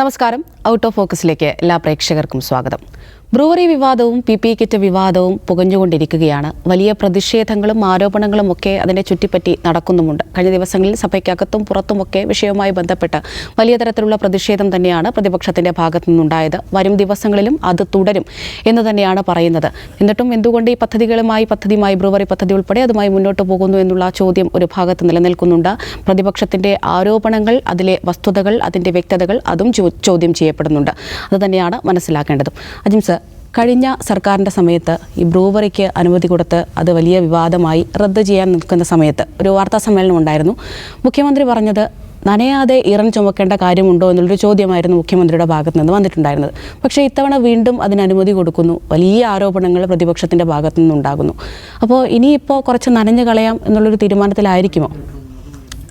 നമസ്കാരം. Out of ഫോക്കസിലേക്ക് എല്ലാ പ്രേക്ഷകർക്കും സ്വാഗതം. ബ്രൂവറി വിവാദവും പി പി കിറ്റ് വിവാദവും പുകഞ്ഞുകൊണ്ടിരിക്കുകയാണ്. വലിയ പ്രതിഷേധങ്ങളും ആരോപണങ്ങളും ഒക്കെ അതിനെ ചുറ്റിപ്പറ്റി നടക്കുന്നുമുണ്ട്. കഴിഞ്ഞ ദിവസങ്ങളിൽ സഭയ്ക്കകത്തും പുറത്തുമൊക്കെ വിഷയവുമായി ബന്ധപ്പെട്ട് വലിയ തരത്തിലുള്ള പ്രതിഷേധം തന്നെയാണ് പ്രതിപക്ഷത്തിന്റെ ഭാഗത്തു നിന്നുണ്ടായത്. വരും ദിവസങ്ങളിലും അത് തുടരും എന്ന് തന്നെയാണ് പറയുന്നത്. എന്നിട്ടും എന്തുകൊണ്ട് ഈ പദ്ധതികളുമായി പദ്ധതിയുമായി ബ്രൂവറി പദ്ധതി ഉൾപ്പെടെ അതുമായി മുന്നോട്ട് പോകുന്നു എന്നുള്ള ചോദ്യം ഒരു ഭാഗത്ത് നിലനിൽക്കുന്നുണ്ട്. പ്രതിപക്ഷത്തിന്റെ ആരോപണങ്ങൾ അതിലെ വസ്തുതകൾ അതിന്റെ വ്യക്തതകൾ അതും ചോദ്യം ചെയ്യപ്പെടുന്നുണ്ട്. അത് തന്നെയാണ് മനസ്സിലാക്കേണ്ടതും. അജിം സർ കഴിഞ്ഞ സർക്കാരിന്റെ സമയത്ത് ഈ ബ്രൂവറിക്ക് അനുമതി കൊടുത്ത് അത് വലിയ വിവാദമായി റദ്ദ് ചെയ്യാൻ നിൽക്കുന്ന സമയത്ത് ഒരു വാർത്താ സമ്മേളനം ഉണ്ടായിരുന്നു. മുഖ്യമന്ത്രി പറഞ്ഞത് നനയാതെ ഇറൻ ചുമക്കേണ്ട കാര്യമുണ്ടോ എന്നുള്ളൊരു ചോദ്യമായിരുന്നു മുഖ്യമന്ത്രിയുടെ ഭാഗത്ത് നിന്ന് വന്നിട്ടുണ്ടായിരുന്നത്. പക്ഷേ ഇത്തവണ വീണ്ടും അതിന് അനുമതി കൊടുക്കുന്നു. വലിയ ആരോപണങ്ങൾ പ്രതിപക്ഷത്തിന്റെ ഭാഗത്തു നിന്നുണ്ടാകുന്നു അപ്പോൾ ഇനിയിപ്പോൾ കുറച്ച് നനഞ്ഞു കളയാം എന്നുള്ളൊരു തീരുമാനത്തിലായിരിക്കുമോ?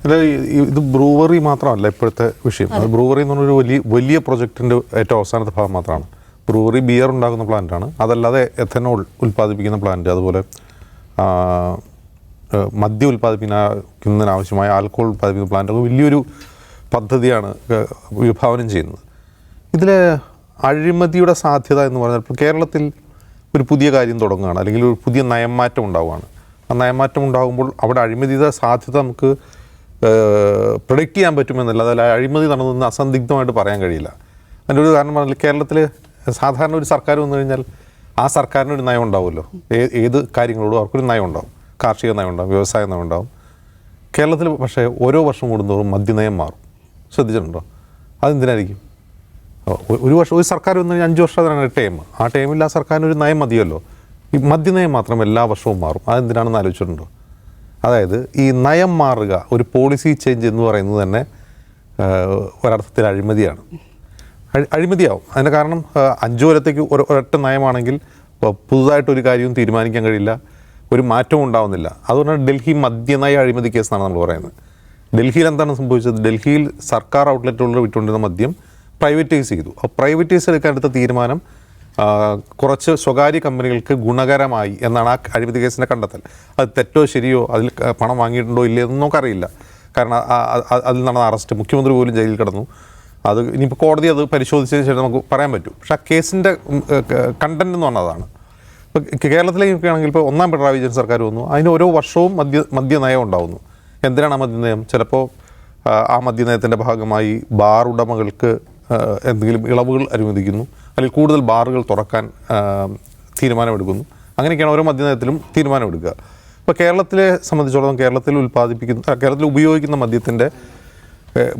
അല്ല ഇത് ബ്രൂവറി മാത്രമല്ല ഇപ്പോഴത്തെ വിഷയം. ബ്രൂവറി എന്ന് പറഞ്ഞൊരു വലിയ വലിയ പ്രൊജക്ടിന്റെ ഏറ്റവും അവസാനത്തെ ഭാഗം മാത്രമാണ്. ബ്രൂവറി ബിയർ ഉണ്ടാക്കുന്ന പ്ലാന്റാണ് അതല്ലാതെ എഥനോൾ ഉൽപ്പാദിപ്പിക്കുന്ന പ്ലാന്റ് അതുപോലെ മദ്യം ഉൽപ്പാദിപ്പിക്കുന്നതിനാവശ്യമായ ആൽക്കഹോൾ ഉൽപ്പാദിപ്പിക്കുന്ന പ്ലാന്റ് ഒക്കെ വലിയൊരു പദ്ധതിയാണ് വിഭാവനം ചെയ്യുന്നത്. ഇതിൽ അഴിമതിയുടെ സാധ്യത എന്ന് പറഞ്ഞാൽ ഇപ്പോൾ കേരളത്തിൽ ഒരു പുതിയ കാര്യം തുടങ്ങുകയാണ് അല്ലെങ്കിൽ ഒരു പുതിയ നയംമാറ്റം ഉണ്ടാവുകയാണ്. ആ നയംമാറ്റം ഉണ്ടാകുമ്പോൾ അവിടെ അഴിമതിയുടെ സാധ്യത നമുക്ക് പ്രൊഡക്റ്റ് ചെയ്യാൻ പറ്റുമെന്നല്ല അതല്ല അഴിമതി നടന്നതെന്ന് അസന്ദിഗ്ധമായിട്ട് പറയാൻ കഴിയില്ല. അതിന്റെ ഒരു കാരണം പറഞ്ഞാൽ കേരളത്തിൽ സാധാരണ ഒരു സർക്കാർ വന്നു കഴിഞ്ഞാൽ ആ സർക്കാരിന് ഒരു നയം ഉണ്ടാവുമല്ലോ. ഏത് കാര്യങ്ങളോടും അവർക്കൊരു നയം ഉണ്ടാവും. കാർഷിക നയം ഉണ്ടാവും വ്യവസായ നയം ഉണ്ടാവും. കേരളത്തിൽ പക്ഷേ ഓരോ വർഷം കൂടുന്തോറും മദ്യനയം മാറും. ശ്രദ്ധിച്ചിട്ടുണ്ടോ? അതെന്തിനായിരിക്കും? ഒരു വർഷം ഒരു സർക്കാർ വന്നു കഴിഞ്ഞാൽ അഞ്ച് വർഷം അതിനാണ് ടൈം. ആ ടൈമിൽ ആ സർക്കാരിന് ഒരു നയം മതിയല്ലോ. ഈ മദ്യനയം മാത്രം എല്ലാ വർഷവും മാറും. അതെന്തിനാണെന്ന് ആലോചിച്ചിട്ടുണ്ടോ? അതായത് ഈ നയം മാറുക ഒരു പോളിസി ചേഞ്ച് എന്ന് പറയുന്നത് തന്നെ ഒരർത്ഥത്തിൽ അഴിമതിയാണ്. അഴി- അഴിമതിയാവും. അതിന്റെ കാരണം അഞ്ചു കൊല്ലത്തേക്ക് ഒരു ഒരൊറ്റ നയമാണെങ്കിൽ പുതുതായിട്ടൊരു കാര്യവും തീരുമാനിക്കാൻ കഴിയില്ല. ഒരു മാറ്റവും ഉണ്ടാവുന്നില്ല. അതുകൊണ്ടാണ് ഡൽഹി മദ്യനയ അഴിമതി കേസാണ് നമ്മൾ പറയുന്നത്. ഡൽഹിയിൽ എന്താണ് സംഭവിച്ചത്? ഡൽഹിയിൽ സർക്കാർ ഔട്ട്ലെറ്റുകളിൽ വിട്ടുകൊണ്ടിരുന്ന മദ്യം പ്രൈവറ്റൈസ് ചെയ്തു. അപ്പോൾ പ്രൈവറ്റൈസ് എടുക്കാൻ എടുത്ത തീരുമാനം കുറച്ച് സ്വകാര്യ കമ്പനികൾക്ക് ഗുണകരമായി എന്നാണ് ആ അഴിമതി കേസിന്റെ കണ്ടെത്തൽ. അത് തെറ്റോ ശരിയോ അതിൽ പണം വാങ്ങിയിട്ടുണ്ടോ ഇല്ലയോ എന്നൊന്നും നമുക്കറിയില്ല. കാരണം അതിൽ നടന്ന അറസ്റ്റ് മുഖ്യമന്ത്രി പോലും ജയിലിൽ കിടന്നു. അത് ഇനിയിപ്പോൾ കോടതി അത് പരിശോധിച്ചതിന് ശേഷം നമുക്ക് പറയാൻ പറ്റും. പക്ഷെ ആ കേസിന്റെ കണ്ടന്റ് എന്ന് പറഞ്ഞതാണ് ഇപ്പോൾ കേരളത്തിലേക്ക് ആണെങ്കിൽ ഇപ്പോൾ ഒന്നാം പിണറായി വിജയൻ സർക്കാർ വന്നു. അതിന് ഓരോ വർഷവും മദ്യ മദ്യനയം ഉണ്ടാവുന്നു. എന്തിനാണ് ആ മദ്യനയം? ചിലപ്പോൾ ആ, മദ്യനയത്തിന്റെ ഭാഗമായി ബാർ ഉടമകൾക്ക് എന്തെങ്കിലും ഇളവുകൾ അനുവദിക്കുന്നു. അല്ലെങ്കിൽ കൂടുതൽ ബാറുകൾ തുറക്കാൻ തീരുമാനമെടുക്കുന്നു. അങ്ങനെയൊക്കെയാണ് ഓരോ മദ്യനയത്തിലും തീരുമാനമെടുക്കുക. ഇപ്പോൾ കേരളത്തിലെ സംബന്ധിച്ചിടത്തോളം കേരളത്തിൽ ഉൽപ്പാദിപ്പിക്കുന്ന കേരളത്തിൽ ഉപയോഗിക്കുന്ന മദ്യത്തിന്റെ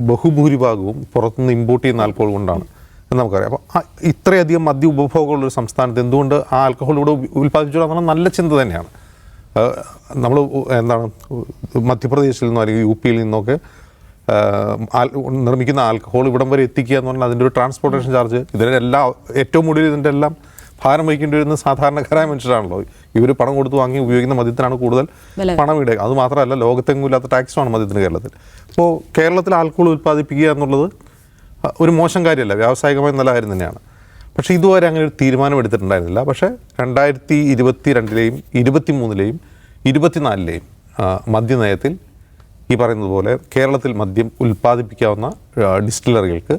ബഹുഭൂരിഭാഗവും പുറത്തുനിന്ന് ഇമ്പോർട്ട് ചെയ്യുന്ന ആൽക്കഹോൾ കൊണ്ടാണ് എന്ന് നമുക്കറിയാം. അപ്പോൾ ഇത്രയധികം മദ്യ ഉപഭോഗമുള്ള ഒരു സംസ്ഥാനത്ത് എന്തുകൊണ്ട് ആ ആൽക്കഹോൾ ഇവിടെ ഉൽപ്പാദിപ്പിച്ചു നല്ല ചിന്ത തന്നെയാണ്. നമ്മൾ എന്താണ് മധ്യപ്രദേശിൽ നിന്നോ അല്ലെങ്കിൽ യു പിയിൽ നിന്നൊക്കെ നിർമ്മിക്കുന്ന ആൽക്കഹോൾ ഇവിടം വരെ എത്തിക്കുക എന്ന് പറഞ്ഞാൽ അതിന്റെ ഒരു ട്രാൻസ്പോർട്ടേഷൻ ചാർജ് ഇതിന്റെ എല്ലാ ഏറ്റവും കൂടുതൽ ഇതിന്റെ എല്ലാം ഭാരം വഹിക്കേണ്ടി വരുന്ന സാധാരണക്കാരായ മനുഷ്യരാണല്ലോ. ഇവർ പണം കൊടുത്ത് വാങ്ങി ഉപയോഗിക്കുന്ന മദ്യത്തിനാണ് കൂടുതൽ പണം ഇടുക. അത് മാത്രമല്ല ലോകത്തെങ്ങും ഇല്ലാത്ത ടാക്സുമാണ് മദ്യത്തിന് കേരളത്തിൽ. അപ്പോൾ കേരളത്തിൽ ആൽക്കഹോൾ ഉൽപ്പാദിപ്പിക്കുക എന്നുള്ളത് ഒരു മോശം കാര്യമല്ല. വ്യാവസായികമായ നല്ല കാര്യം തന്നെയാണ്. പക്ഷേ ഇതുവരെ അങ്ങനെ ഒരു തീരുമാനം എടുത്തിട്ടുണ്ടായിരുന്നില്ല. പക്ഷേ രണ്ടായിരത്തി ഇരുപത്തി രണ്ടിലെയും ഇരുപത്തി മൂന്നിലെയും ഇരുപത്തിനാലിലെയും മദ്യനയത്തിൽ ഈ പറയുന്നത് പോലെ കേരളത്തിൽ മദ്യം ഉൽപ്പാദിപ്പിക്കാവുന്ന ഡിസ്റ്റിലറികൾക്ക്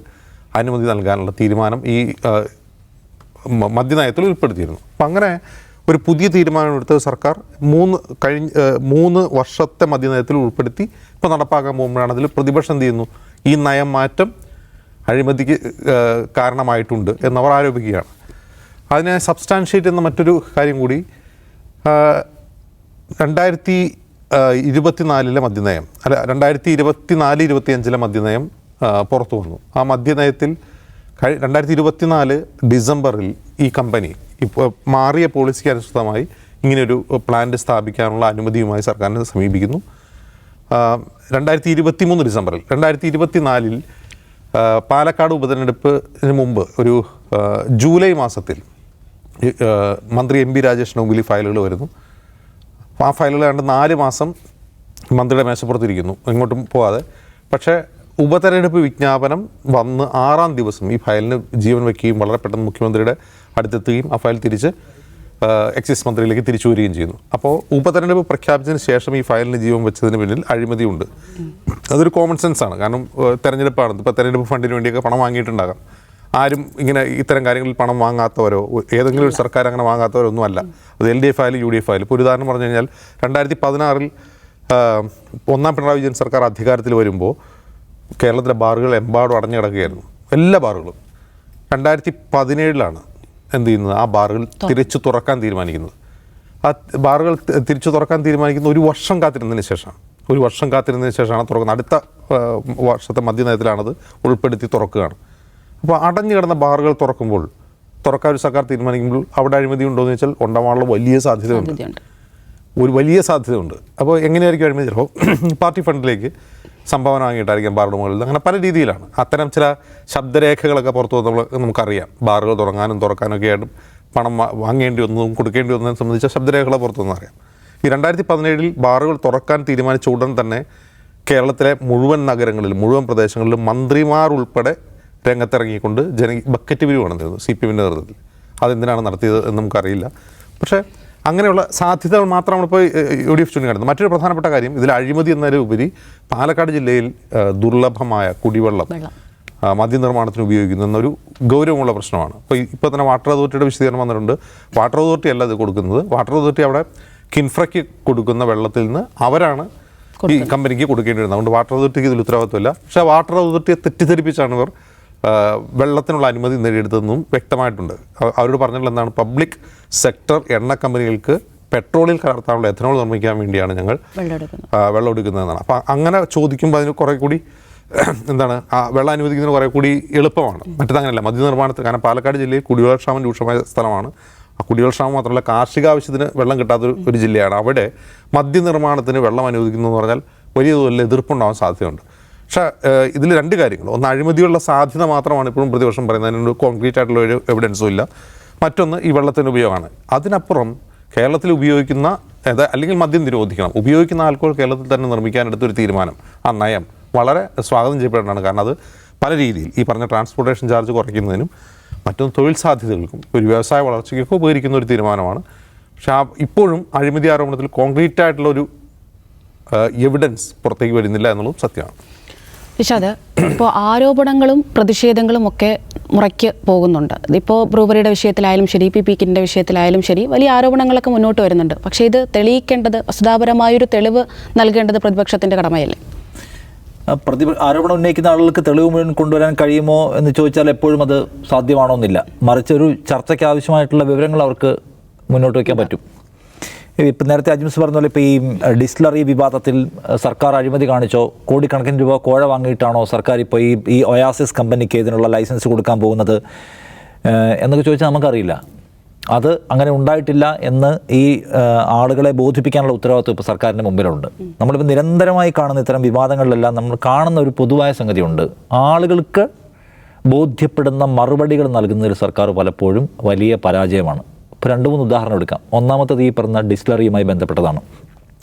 അനുമതി നൽകാനുള്ള തീരുമാനം ഈ മദ്യനയത്തിൽ ഉൾപ്പെടുത്തിയിരുന്നു. അപ്പം അങ്ങനെ ഒരു പുതിയ തീരുമാനമെടുത്ത സർക്കാർ മൂന്ന് കഴിഞ്ഞ മൂന്ന് വർഷത്തെ മദ്യനയത്തിൽ ഉൾപ്പെടുത്തി ഇപ്പോൾ നടപ്പാക്കാൻ പോകുമ്പോഴാണ് അതിൽ പ്രതിപക്ഷം എന്ത് ചെയ്യുന്നു? ഈ നയം മാറ്റം അഴിമതിക്ക് കാരണമായിട്ടുണ്ട് എന്നവർ ആരോപിക്കുകയാണ്. അതിനെ സബ്സ്റ്റാൻഷിയേറ്റ് എന്ന മറ്റൊരു കാര്യം കൂടി രണ്ടായിരത്തി ഇരുപത്തിനാലിലെ മദ്യനയം അല്ല രണ്ടായിരത്തി ഇരുപത്തിനാല് ഇരുപത്തിയഞ്ചിലെ മദ്യനയം പുറത്തു വന്നു. ആ മദ്യനയത്തിൽ കഴി രണ്ടായിരത്തി ഇരുപത്തിനാല് ഡിസംബറിൽ ഈ കമ്പനി ഇപ്പോൾ മാറിയ പോളിസിക്ക് അനുസൃതമായി ഇങ്ങനെയൊരു പ്ലാന്റ് സ്ഥാപിക്കാനുള്ള അനുമതിയുമായി സർക്കാരിനെ സമീപിക്കുന്നു. രണ്ടായിരത്തി ഇരുപത്തി മൂന്ന് ഡിസംബറിൽ രണ്ടായിരത്തി ഇരുപത്തിനാലിൽ പാലക്കാട് ഉപതെരഞ്ഞെടുപ്പിന് മുമ്പ് ഒരു ജൂലൈ മാസത്തിൽ മന്ത്രി എം പി രാജേഷിന് മുമ്പിൽ ഫയലുകൾ വരുന്നു. ആ ഫയലുകൾ കണ്ട് നാല് മാസം മന്ത്രിയുടെ മേശപ്പുറത്തിരിക്കുന്നു എങ്ങോട്ടും പോവാതെ. പക്ഷേ ഉപതെരഞ്ഞെടുപ്പ് വിജ്ഞാപനം വന്ന് ആറാം ദിവസം ഈ ഫയലിന് ജീവൻ വയ്ക്കുകയും വളരെ പെട്ടെന്ന് മുഖ്യമന്ത്രിയുടെ അടുത്തെത്തുകയും ആ ഫയൽ തിരിച്ച് എക്സൈസ് മന്ത്രിയിലേക്ക് തിരിച്ചു വരികയും ചെയ്യുന്നു. അപ്പോൾ ഉപതെരഞ്ഞെടുപ്പ് പ്രഖ്യാപിച്ചതിന് ശേഷം ഈ ഫയലിന് ജീവൻ വെച്ചതിന് പിന്നിൽ അഴിമതിയുണ്ട്. അതൊരു കോമൺ സെൻസ് ആണ്. കാരണം തെരഞ്ഞെടുപ്പാണ് ഇപ്പോൾ തെരഞ്ഞെടുപ്പ് ഫണ്ടിന് വേണ്ടിയൊക്കെ പണം വാങ്ങിയിട്ടുണ്ടാകാം. ആരും ഇങ്ങനെ ഇത്തരം കാര്യങ്ങളിൽ പണം വാങ്ങാത്തവരോ ഏതെങ്കിലും ഒരു സർക്കാർ അങ്ങനെ വാങ്ങാത്തവരോ ഒന്നും അല്ല അത് എൽ ഡി എഫ് ആയാലും യു ഡി എഫ് ആയാലും ഇപ്പോൾ ഒരു ഉദാഹരണം പറഞ്ഞു കഴിഞ്ഞാൽ രണ്ടായിരത്തി പതിനാറിൽ ഒന്നാം പിണറായി വിജയൻ സർക്കാർ അധികാരത്തിൽ വരുമ്പോൾ കേരളത്തിലെ ബാറുകൾ എമ്പാടും അടഞ്ഞു കിടക്കുകയായിരുന്നു. എല്ലാ ബാറുകളും. രണ്ടായിരത്തി പതിനേഴിലാണ് എന്ത് ചെയ്യുന്നത്? ആ ബാറുകൾ തിരിച്ചു തുറക്കാൻ തീരുമാനിക്കുന്നത്. ആ ബാറുകൾ തിരിച്ചു തുറക്കാൻ തീരുമാനിക്കുന്ന ഒരു വർഷം കാത്തിരുന്നതിന് ശേഷം ഒരു വർഷം കാത്തിരുന്നതിന് ശേഷമാണ് തുറക്കുന്നത്. അടുത്ത വർഷത്തെ മദ്യനയത്തിലാണത് ഉൾപ്പെടുത്തി തുറക്കുകയാണ്. അപ്പോൾ അടഞ്ഞു കിടന്ന ബാറുകൾ തുറക്കുമ്പോൾ തുറക്കാൻ ഒരു സർക്കാർ തീരുമാനിക്കുമ്പോൾ അവിടെ അഴിമതി ഉണ്ടോ എന്ന് വെച്ചാൽ ഉണ്ടാവാനുള്ള വലിയ സാധ്യതയുണ്ട്. ഒരു വലിയ സാധ്യതയുണ്ട്. അപ്പോൾ എങ്ങനെയായിരിക്കും അഴിമതി? ചിലപ്പോൾ പാർട്ടി ഫണ്ടിലേക്ക് സംഭാവന വാങ്ങിയിട്ടായിരിക്കും ബാറുടെ മുകളിൽ. അങ്ങനെ പല രീതിയിലാണ്. അത്തരം ചില ശബ്ദരേഖകളൊക്കെ പുറത്തു നമ്മൾ നമുക്കറിയാം. ബാറുകൾ തുടങ്ങാനും തുറക്കാനൊക്കെ ആയിട്ട് പണം വാങ്ങേണ്ടി വന്നതും കൊടുക്കേണ്ടി വന്നതും സംബന്ധിച്ച ശബ്ദരേഖകൾ പുറത്തു വന്ന് അറിയാം. ഈ രണ്ടായിരത്തി പതിനേഴിൽ ബാറുകൾ തുറക്കാൻ തീരുമാനിച്ച ഉടൻ തന്നെ കേരളത്തിലെ മുഴുവൻ നഗരങ്ങളിലും മുഴുവൻ പ്രദേശങ്ങളിലും മന്ത്രിമാർ ഉൾപ്പെടെ രംഗത്തിറങ്ങിക്കൊണ്ട് ജന ബക്കറ്റ് പിരിവാണ് സി പി എമ്മിന്റെ നേതൃത്വത്തിൽ. അതെന്തിനാണ് നടത്തിയത് എന്ന് നമുക്കറിയില്ല. പക്ഷേ അങ്ങനെയുള്ള സാധ്യതകൾ മാത്രമാണ് ഇപ്പോൾ യു ഡി എഫ് ചൂണ്ടിക്കാട്ടുന്നത് മറ്റൊരു പ്രധാനപ്പെട്ട കാര്യം ഇതിൽ അഴിമതി എന്നതിലുപരി പാലക്കാട് ജില്ലയിൽ ദുർലഭമായ കുടിവെള്ളം മദ്യനിർമ്മാണത്തിന് ഉപയോഗിക്കുന്നു എന്നൊരു ഗൗരവമുള്ള പ്രശ്നമാണ്. ഇപ്പോൾ ഇപ്പോൾ തന്നെ വാട്ടർ അതോറിറ്റിയുടെ വിശദീകരണം വന്നിട്ടുണ്ട്. വാട്ടർ അതോറിറ്റി അല്ല ഇത് കൊടുക്കുന്നത്. വാട്ടർ അതോറിറ്റി അവിടെ കിൻഫ്രയ്ക്ക് കൊടുക്കുന്ന വെള്ളത്തിൽ നിന്ന് അവരാണ് ഈ കമ്പനിക്ക് കൊടുക്കേണ്ടി വരുന്നത്. അതുകൊണ്ട് വാട്ടർ അതോറിറ്റിക്ക് ഇതിൽ ഉത്തരവാദിത്വമില്ല. പക്ഷേ വാട്ടർ അതോറിറ്റിയെ തെറ്റിദ്ധരിപ്പിച്ചാണ് ഇവർ വെള്ളത്തിനുള്ള അനുമതി നേടിയെടുത്തതെന്നും വ്യക്തമായിട്ടുണ്ട്. അവരോട് പറഞ്ഞിട്ടുള്ള എന്താണ്? പബ്ലിക് സെക്ടർ എണ്ണ കമ്പനികൾക്ക് പെട്രോളിൽ കലർത്താനുള്ള എഥനോൾ നിർമ്മിക്കാൻ വേണ്ടിയാണ് ഞങ്ങൾ വെള്ളം എടുക്കുന്നതെന്നാണ്. അപ്പം അങ്ങനെ ചോദിക്കുമ്പോൾ അതിന് കുറേ കൂടി എന്താണ്? ആ വെള്ളം അനുവദിക്കുന്നതിന് കുറേ കൂടി എളുപ്പമാണ്. മറ്റത് അങ്ങനെയല്ല മദ്യനിർമ്മാണത്തിൽ കാരണം പാലക്കാട് ജില്ലയിൽ കുടിവെള്ളക്ഷാമം രൂക്ഷമായ സ്ഥലമാണ്. ആ കുടിവെള്ളക്ഷാമം മാത്രമല്ല കാർഷിക ആവശ്യത്തിന് വെള്ളം കിട്ടാത്ത ഒരു ജില്ലയാണ്. അവിടെ മദ്യനിർമ്മാണത്തിന് വെള്ളം അനുവദിക്കുന്നു എന്ന് പറഞ്ഞാൽ വലിയ തോതിൽ എതിർപ്പുണ്ടാവാൻ സാധ്യതയുണ്ട്. പക്ഷേ ഇതിൽ രണ്ട് കാര്യങ്ങൾ. ഒന്ന് അഴിമതിയുള്ള സാധ്യത മാത്രമാണ് ഇപ്പോഴും പ്രതിപക്ഷം പറയുന്നത്. അതിനൊരു കോൺക്രീറ്റ് ആയിട്ടുള്ള ഒരു എവിഡൻസും ഇല്ല. മറ്റൊന്ന് ഈ വെള്ളത്തിന്റെ ഉപയോഗമാണ്. അതിനപ്പുറം കേരളത്തിൽ ഉപയോഗിക്കുന്ന അല്ലെങ്കിൽ മദ്യം നിരോധിക്കണം. ഉപയോഗിക്കുന്ന ആൽക്കോൾ കേരളത്തിൽ തന്നെ നിർമ്മിക്കാൻ എടുത്തൊരു തീരുമാനം. ആ നയം വളരെ സ്വാഗതം ചെയ്യപ്പെടേണ്ടതാണ്. കാരണം അത് പല രീതിയിൽ ഈ പറഞ്ഞ ട്രാൻസ്പോർട്ടേഷൻ ചാർജ് കുറയ്ക്കുന്നതിനും മറ്റൊന്ന് തൊഴിൽ സാധ്യതകൾക്കും ഒരു വ്യവസായ വളർച്ചയ്ക്കൊക്കെ ഉപകരിക്കുന്ന ഒരു തീരുമാനമാണ്. പക്ഷേ ആ ഇപ്പോഴും അഴിമതി ആരോപണത്തിൽ കോൺക്രീറ്റ് ആയിട്ടുള്ള ഒരു എവിഡൻസ് പുറത്തേക്ക് വരുന്നില്ല എന്നുള്ളതും സത്യമാണ്. നിഷാദ് ഇപ്പോൾ ആരോപണങ്ങളും പ്രതിഷേധങ്ങളും ഒക്കെ മുറയ്ക്ക് പോകുന്നുണ്ട്. ഇപ്പോൾ ബ്രൂവറിയുടെ വിഷയത്തിലായാലും ശരി പി പി കിറ്റിന്റെ വിഷയത്തിലായാലും ശരി വലിയ ആരോപണങ്ങളൊക്കെ മുന്നോട്ട് വരുന്നുണ്ട്. പക്ഷേ ഇത് തെളിയിക്കേണ്ടത് വസ്തുതാപരമായൊരു തെളിവ് നൽകേണ്ടത് പ്രതിപക്ഷത്തിന്റെ കടമയല്ലേ? പ്രതി ആരോപണം ഉന്നയിക്കുന്ന ആളുകൾക്ക് തെളിവ് മുഴുവൻ കൊണ്ടുവരാൻ കഴിയുമോ എന്ന് ചോദിച്ചാൽ എപ്പോഴും അത് സാധ്യമാണോ എന്നില്ല മറിച്ച് ഒരു ചർച്ചയ്ക്ക് ആവശ്യമായിട്ടുള്ള വിവരങ്ങൾ അവർക്ക് മുന്നോട്ട് വയ്ക്കാൻ പറ്റും. ഇപ്പം നേരത്തെ അജിംസ് പറഞ്ഞ പോലെ ഇപ്പോൾ ഈ ഡിസ്ലറി വിവാദത്തിൽ സർക്കാർ അഴിമതി കാണിച്ചോ കോടിക്കണക്കിന് രൂപ കോഴ വാങ്ങിയിട്ടാണോ സർക്കാർ ഇപ്പോൾ ഈ ഈ ഒയാസിസ് കമ്പനിക്ക് ഇതിനുള്ള ലൈസൻസ് കൊടുക്കാൻ പോകുന്നത്? എന്നൊക്കെ ചോദിച്ചാൽ നമുക്കറിയില്ല. അത് അങ്ങനെ ഉണ്ടായിട്ടില്ല എന്ന് ഈ ആളുകളെ ബോധിപ്പിക്കാനുള്ള ഉത്തരവാദിത്വം ഇപ്പോൾ സർക്കാരിന്റെ മുമ്പിലുണ്ട്. നമ്മളിപ്പോൾ നിരന്തരമായി കാണുന്ന ഇത്തരം വിവാദങ്ങളിലെല്ലാം നമ്മൾ കാണുന്ന ഒരു പൊതുവായ സംഗതിയുണ്ട്. ആളുകൾക്ക് ബോധ്യപ്പെടുന്ന മറുപടികൾ നൽകുന്നതിൽ സർക്കാർ പലപ്പോഴും വലിയ പരാജയമാണ്. ഇപ്പോൾ രണ്ട് മൂന്ന് ഉദാഹരണം എടുക്കാം. ഒന്നാമത്തത് ഈ പറഞ്ഞ ഡിസ്റ്റിലറിയുമായി ബന്ധപ്പെട്ടതാണ്.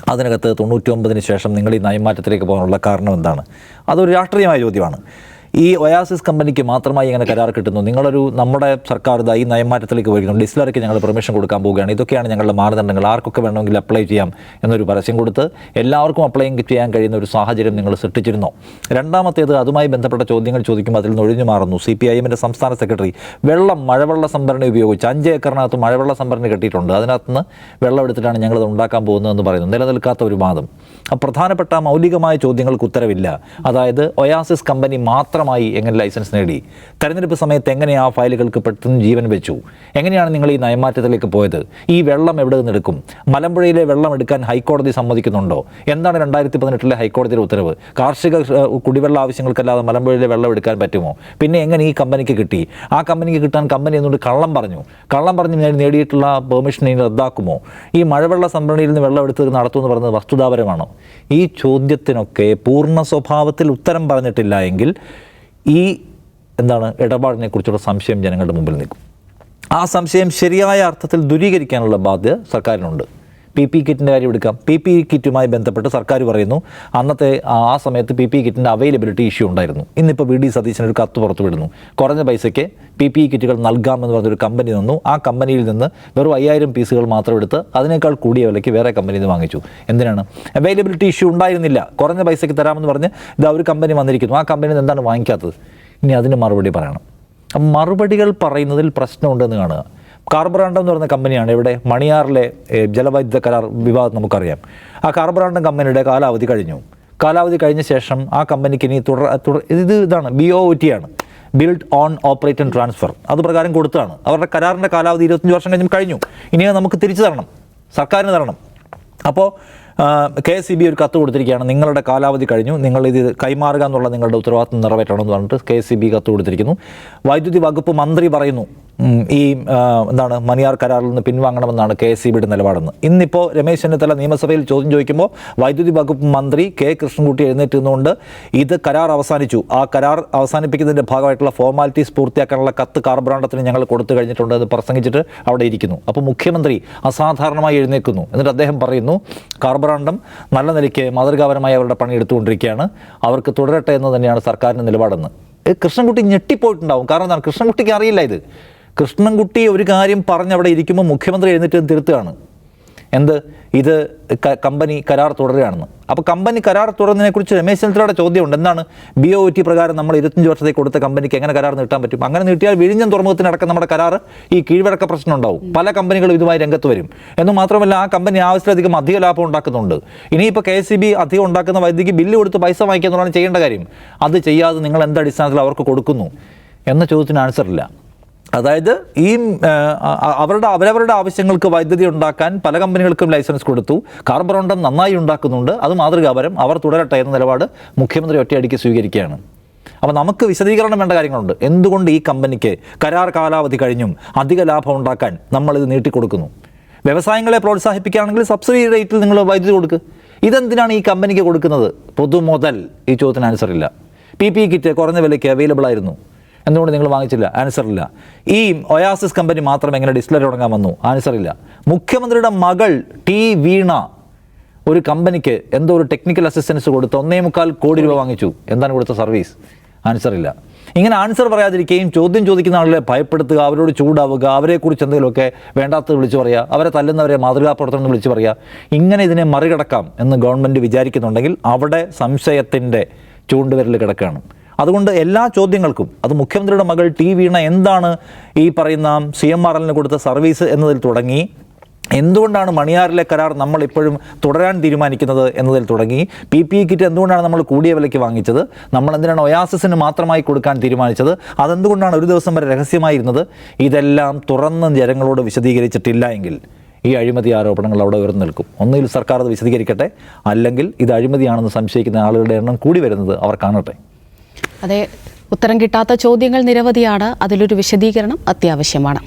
അതിനകത്ത് തൊണ്ണൂറ്റി ഒമ്പതിന് ശേഷം നിങ്ങൾ ഈ നയമാറ്റത്തിലേക്ക് പോകാനുള്ള കാരണം എന്താണ്? അതൊരു രാഷ്ട്രീയമായ ചോദ്യമാണ്. ഈ ഒയാസിസ് കമ്പനിക്ക് മാത്രമായി ഇങ്ങനെ കരാർ കിട്ടുന്നു. നിങ്ങളൊരു നമ്മുടെ സർക്കാർ ഈ നയമാറ്റത്തിലേക്ക് പോയിരിക്കുന്നു. ഡിസ്ലറിക്ക് ഞങ്ങൾ പെർമിഷൻ കൊടുക്കാൻ പോവുകയാണ്. ഇതൊക്കെയാണ് ഞങ്ങളുടെ മാനദണ്ഡങ്ങൾ. ആർക്കൊക്കെ വേണമെങ്കിൽ അപ്ലൈ ചെയ്യാം എന്നൊരു പരസ്യം കൊടുത്ത് എല്ലാവർക്കും അപ്ലൈ ചെയ്യാൻ കഴിയുന്ന ഒരു സാഹചര്യം നിങ്ങൾ സൃഷ്ടിച്ചിരുന്നു. രണ്ടാമത്തേത് അതുമായി ബന്ധപ്പെട്ട ചോദ്യങ്ങൾ ചോദിക്കുമ്പോൾ അതിൽ നിന്ന് ഒഴിഞ്ഞു മാറുന്നു. സി പി ഐ എമ്മിന്റെ സംസ്ഥാന സെക്രട്ടറി വെള്ളം മഴവെള്ള സംഭരണി ഉപയോഗിച്ച് അഞ്ച് ഏക്കറിനകത്ത് മഴവെള്ള സംഭരണി കെട്ടിയിട്ടുണ്ട്. അതിനകത്ത് നിന്ന് വെള്ളം എടുത്തിട്ടാണ് ഞങ്ങളത് ഉണ്ടാക്കാൻ പോകുന്നതെന്ന് പറയുന്നു. നിലനിൽക്കാത്ത ഒരു വാദം. പ്രധാനപ്പെട്ട മൗലികമായ ചോദ്യങ്ങൾക്ക് ഉത്തരവില്ല. അതായത് ഒയാസിസ് കമ്പനി മാത്രമായി എങ്ങനെ ലൈസൻസ് നേടി? തെരഞ്ഞെടുപ്പ് സമയത്ത് എങ്ങനെ ആ ഫയലുകൾക്ക് പെട്ടെന്ന് ജീവൻ വെച്ചു? എങ്ങനെയാണ് നിങ്ങൾ ഈ നയമാറ്റത്തിലേക്ക് പോയത്? ഈ വെള്ളം എവിടെ നിന്ന് എടുക്കും? മലമ്പുഴയിലെ വെള്ളം എടുക്കാൻ ഹൈക്കോടതി സമ്മതിക്കുന്നുണ്ടോ? എന്താണ് രണ്ടായിരത്തി പതിനെട്ടിലെ ഹൈക്കോടതിയുടെ ഉത്തരവ്? കാർഷിക കുടിവെള്ള ആവശ്യങ്ങൾക്കല്ലാതെ മലമ്പുഴയിലെ വെള്ളം എടുക്കാൻ പറ്റുമോ? പിന്നെ എങ്ങനെ ഈ കമ്പനിക്ക് കിട്ടി? ആ കമ്പനിക്ക് കിട്ടാൻ കമ്പനി എന്നുകൊണ്ട് കള്ളം പറഞ്ഞു? കള്ളം പറഞ്ഞ് നേടിയിട്ടുള്ള പെർമിഷൻ ഇനി റദ്ദാക്കുമോ? ഈ മഴവെള്ള സംഭരണിയിൽ നിന്ന് വെള്ളം എടുത്ത് നടത്തുമെന്ന് പറയുന്നത് വസ്തുതാപരമാണോ? ഈ ചോദ്യത്തിനൊക്കെ പൂർണ സ്വഭാവത്തിൽ ഉത്തരം പറഞ്ഞിട്ടില്ല എങ്കിൽ ഈ എന്താണ് ഇടപാടിനെ കുറിച്ചുള്ള സംശയം ജനങ്ങളുടെ മുമ്പിൽ നിൽക്കും. ആ സംശയം ശരിയായ അർത്ഥത്തിൽ ദൂരീകരിക്കാനുള്ള ബാധ്യത സർക്കാരിനുണ്ട്. പി പി കിറ്റിന്റെ കാര്യം എടുക്കാം. പി പി കിറ്റുമായി ബന്ധപ്പെട്ട് സർക്കാർ പറയുന്നു അന്നത്തെ ആ സമയത്ത് പി പി കിറ്റിന്റെ അവൈലബിലിറ്റി ഇഷ്യൂ ഉണ്ടായിരുന്നു. ഇന്നിപ്പോൾ വി ഡി സതീശൻ ഒരു കത്ത് പുറത്തു വിടുന്നു. കുറഞ്ഞ പൈസയ്ക്ക് പി പി കിറ്റുകൾ നൽകാമെന്ന് പറഞ്ഞൊരു കമ്പനി തന്നു ആ കമ്പനിയിൽ നിന്ന് വെറും അയ്യായിരം പീസുകൾ മാത്രം എടുത്ത് അതിനേക്കാൾ കൂടിയ വിലയ്ക്ക് വേറെ കമ്പനിയിൽ നിന്ന് വാങ്ങിച്ചു. എന്തിനാണ്? അവൈലബിലിറ്റി ഇഷ്യൂ ഉണ്ടായിരുന്നില്ല. കുറഞ്ഞ പൈസയ്ക്ക് തരാമെന്ന് പറഞ്ഞ് ഇതാ ഒരു കമ്പനി വന്നിരിക്കുന്നു. ആ കമ്പനി എന്താണ് വാങ്ങിക്കാത്തത്. ഇനി അതിന് മറുപടി പറയണം. മറുപടികൾ പറയുന്നതിൽ പ്രശ്നമുണ്ടെന്ന് കാണുക. കാർബറാണ്ടം എന്ന് പറയുന്ന കമ്പനിയാണ് ഇവിടെ മണിയാറിലെ ജലവൈദ്യുത കരാർ വിവാദം നമുക്കറിയാം. ആ കാർബറാണ്ടം കമ്പനിയുടെ കാലാവധി കഴിഞ്ഞു. കാലാവധി കഴിഞ്ഞ ശേഷം ആ കമ്പനിക്ക് ഇനി തുടർ തുടർ ഇത് ഇതാണ് ബി ഒ ടി ആണ്. Build own operate and transfer അത് പ്രകാരം കൊടുത്തതാണ്. അവരുടെ കരാറിന്റെ കാലാവധി ഇരുപത്തഞ്ച് വർഷം കഴിഞ്ഞ് കഴിഞ്ഞു. ഇനി നമുക്ക് തിരിച്ചു തരണം. സർക്കാരിന് തരണം. അപ്പോൾ കെ എസ് സി ബി ഒരു കത്ത് കൊടുത്തിരിക്കുകയാണ്. നിങ്ങളുടെ കാലാവധി കഴിഞ്ഞു. നിങ്ങൾ ഇത് കൈമാറുക എന്നുള്ള നിങ്ങളുടെ ഉത്തരവാദിത്വം നിറവേറ്റണം എന്ന് പറഞ്ഞിട്ട് കെ എസ് സി ബി കത്ത് കൊടുത്തിരിക്കുന്നു. വൈദ്യുതി വകുപ്പ് മന്ത്രി പറയുന്നു. ഈ എന്താണ് മണിയാർ കരാറിൽ നിന്ന് പിൻവാങ്ങണമെന്നാണ് കെ എസ് സി ബിയുടെ നിലപാടെന്ന്. ഇന്നിപ്പോൾ രമേശ് ചെന്നിത്തല നിയമസഭയിൽ ചോദ്യം ചോദിക്കുമ്പോൾ വൈദ്യുതി വകുപ്പ് മന്ത്രി കെ കൃഷ്ണൻകുട്ടി എഴുന്നേറ്റ് നിന്നുകൊണ്ട് ഇത് കരാർ അവസാനിച്ചു. ആ കരാർ അവസാനിപ്പിക്കുന്നതിന്റെ ഭാഗമായിട്ടുള്ള ഫോർമാലിറ്റീസ് പൂർത്തിയാക്കാനുള്ള കത്ത് കാർബറാണ്ടത്തിന് ഞങ്ങൾ കൊടുത്തു കഴിഞ്ഞിട്ടുണ്ട് എന്ന് പ്രസംഗിച്ചിട്ട് അവിടെ ഇരിക്കുന്നു. അപ്പോൾ മുഖ്യമന്ത്രി അസാധാരണമായി എഴുന്നേൽക്കുന്നു. എന്നിട്ട് അദ്ദേഹം പറയുന്നു കാർബറാണ്ടം നല്ല നിലയ്ക്ക് മാതൃകാപരമായി അവരുടെ പണി എടുത്തുകൊണ്ടിരിക്കുകയാണ്. അവർക്ക് തുടരട്ടെ എന്ന് തന്നെയാണ് സർക്കാരിന്റെ നിലപാടെന്ന്. കൃഷ്ണൻകുട്ടി ഞെട്ടിപ്പോയിട്ടുണ്ടാവും. കാരണം എന്താണ്? കൃഷ്ണൻകുട്ടിക്ക് അറിയില്ല ഇത്. കൃഷ്ണൻകുട്ടി ഒരു കാര്യം പറഞ്ഞ് അവിടെ ഇരിക്കുമ്പോൾ മുഖ്യമന്ത്രി എഴുന്നേറ്റ് തിരുത്തുകയാണ്. എന്ത്? ഇത് കമ്പനി കരാർ തുടരുകയാണെന്ന്. അപ്പോൾ കമ്പനി കരാർ തുടരുന്നതിനെക്കുറിച്ച് രമേശ് ചെന്നിത്തലയുടെ ചോദ്യമുണ്ട്. എന്താണ്? ബി ഒ ടി പ്രകാരം നമ്മൾ ഇരുപത്തഞ്ച് വർഷത്തേക്ക് കൊടുത്ത കമ്പനിക്ക് എങ്ങനെ കരാർ നീട്ടാൻ പറ്റും? അങ്ങനെ നീട്ടിയാൽ വിഴിഞ്ഞം തുറമുഖത്തിനടക്കം നമ്മുടെ കരാർ ഈ കീഴ്വഴക്ക പ്രശ്നം ഉണ്ടാവും. പല കമ്പനികളും ഇതുമായി രംഗത്ത് വരും. എന്ന് മാത്രമല്ല ആ കമ്പനി ആവശ്യത്തിലധികം അധിക ലാഭം ഉണ്ടാക്കുന്നുണ്ട്. ഇനിയിപ്പോൾ കെ സി ബി അധികം ഉണ്ടാക്കുന്ന വൈദ്യുതിക്ക് ബില്ല് കൊടുത്ത് പൈസ വാങ്ങിക്കുക എന്നുള്ളതാണ് ചെയ്യേണ്ട കാര്യം. അത് ചെയ്യാതെ നിങ്ങൾ എന്ത് അടിസ്ഥാനത്തിൽ അവർക്ക് കൊടുക്കുന്നു? എന്ന ചോദ്യത്തിന് ആൻസർ ഇല്ല. അതായത് ഈ അവരുടെ അവരവരുടെ ആവശ്യങ്ങൾക്ക് വൈദ്യുതി ഉണ്ടാക്കാൻ പല കമ്പനികൾക്കും ലൈസൻസ് കൊടുത്തു. കാർബറോണ്ടം നന്നായി ഉണ്ടാക്കുന്നുണ്ട്. അത് മാതൃകാപരം അവർ തുടരട്ടെ എന്ന നിലപാട് മുഖ്യമന്ത്രി ഒറ്റയടിക്ക് സ്വീകരിക്കുകയാണ്. അപ്പോൾ നമുക്ക് വിശദീകരണം വേണ്ട കാര്യങ്ങളുണ്ട്. എന്തുകൊണ്ട് ഈ കമ്പനിക്ക് കരാർ കാലാവധി കഴിഞ്ഞും അധിക ലാഭം ഉണ്ടാക്കാൻ നമ്മളിത് നീട്ടിക്കൊടുക്കുന്നു? വ്യവസായങ്ങളെ പ്രോത്സാഹിപ്പിക്കുകയാണെങ്കിൽ സബ്സിഡി റേറ്റിൽ നിങ്ങൾ വൈദ്യുതി കൊടുക്കുക ഇതെന്തിനാണ് ഈ കമ്പനിക്ക് കൊടുക്കുന്നത്? പൊതുമുതൽ ഈ ചോദ്യത്തിന് ആൻസർ ഇല്ല. പി പി കിറ്റ് കുറഞ്ഞ വിലയ്ക്ക് അവൈലബിൾ ആയിരുന്നു. എന്തുകൊണ്ട് നിങ്ങൾ വാങ്ങിച്ചില്ല? ആൻസർ ഇല്ല. ഈ ഒയാസിസ് കമ്പനി മാത്രം എങ്ങനെ ഡിസ്പ്ലേ തുടങ്ങാൻ വന്നു? ആൻസർ ഇല്ല. മുഖ്യമന്ത്രിയുടെ മകൾ ടി വീണ ഒരു കമ്പനിക്ക് എന്തോ ഒരു ടെക്നിക്കൽ അസിസ്റ്റൻസ് കൊടുത്ത് ഒന്നേ മുക്കാൽ കോടി രൂപ വാങ്ങിച്ചു. എന്താണ് കൊടുത്ത സർവീസ് ആൻസർ ഇല്ല. ഇങ്ങനെ ആൻസർ പറയാതിരിക്കുകയും ചോദ്യം ചോദിക്കുന്ന ആളുകളെ ഭയപ്പെടുത്തുക അവരോട് ചൂടാവുക അവരെക്കുറിച്ച് എന്തെങ്കിലുമൊക്കെ വേണ്ടാത്തത് വിളിച്ചു പറയുക അവരെ തല്ലുന്നവരെ മാതൃകാപ്രവർത്തനം എന്ന് വിളിച്ചു പറയുക ഇങ്ങനെ ഇതിനെ മറികടക്കാം എന്ന് ഗവൺമെന്റ് വിചാരിക്കുന്നുണ്ടെങ്കിൽ അവിടെ സംശയത്തിന്റെ ചൂണ്ടുവിരൽ കിടക്കുകയാണ്. അതുകൊണ്ട് എല്ലാ ചോദ്യങ്ങൾക്കും അത് മുഖ്യമന്ത്രിയുടെ മകൾ ടി വീണ എന്താണ് ഈ പറയുന്ന സി എം ആർ എല്ലിന് കൊടുത്ത സർവീസ് എന്നതിൽ തുടങ്ങി എന്തുകൊണ്ടാണ് മണിയാറിലെ കരാർ നമ്മൾ ഇപ്പോഴും തുടരാൻ തീരുമാനിക്കുന്നത് എന്നതിൽ തുടങ്ങി പി പി കിറ്റ് എന്തുകൊണ്ടാണ് നമ്മൾ കൂടിയ വിലയ്ക്ക് വാങ്ങിച്ചത് നമ്മൾ എന്തിനാണ് ഒയാസിന് മാത്രമായി കൊടുക്കാൻ തീരുമാനിച്ചത് അതെന്തുകൊണ്ടാണ് ഒരു ദിവസം വരെ രഹസ്യമായിരുന്നത് ഇതെല്ലാം തുറന്ന് ജനങ്ങളോട് വിശദീകരിച്ചിട്ടില്ല എങ്കിൽ ഈ അഴിമതി ആരോപണങ്ങൾ അവിടെ ഉയർന്നു നിൽക്കും. ഒന്നുകിൽ സർക്കാർ അത് വിശദീകരിക്കട്ടെ അല്ലെങ്കിൽ ഇത് അഴിമതിയാണെന്ന് സംശയിക്കുന്ന ആളുകളുടെ എണ്ണം കൂടി വരുന്നത് അവർ കാണട്ടെ. അതെ ഉത്തരം കിട്ടാത്ത ചോദ്യങ്ങൾ നിരവധിയാണ്. അതിലൊരു വിശദീകരണം അത്യാവശ്യമാണ്.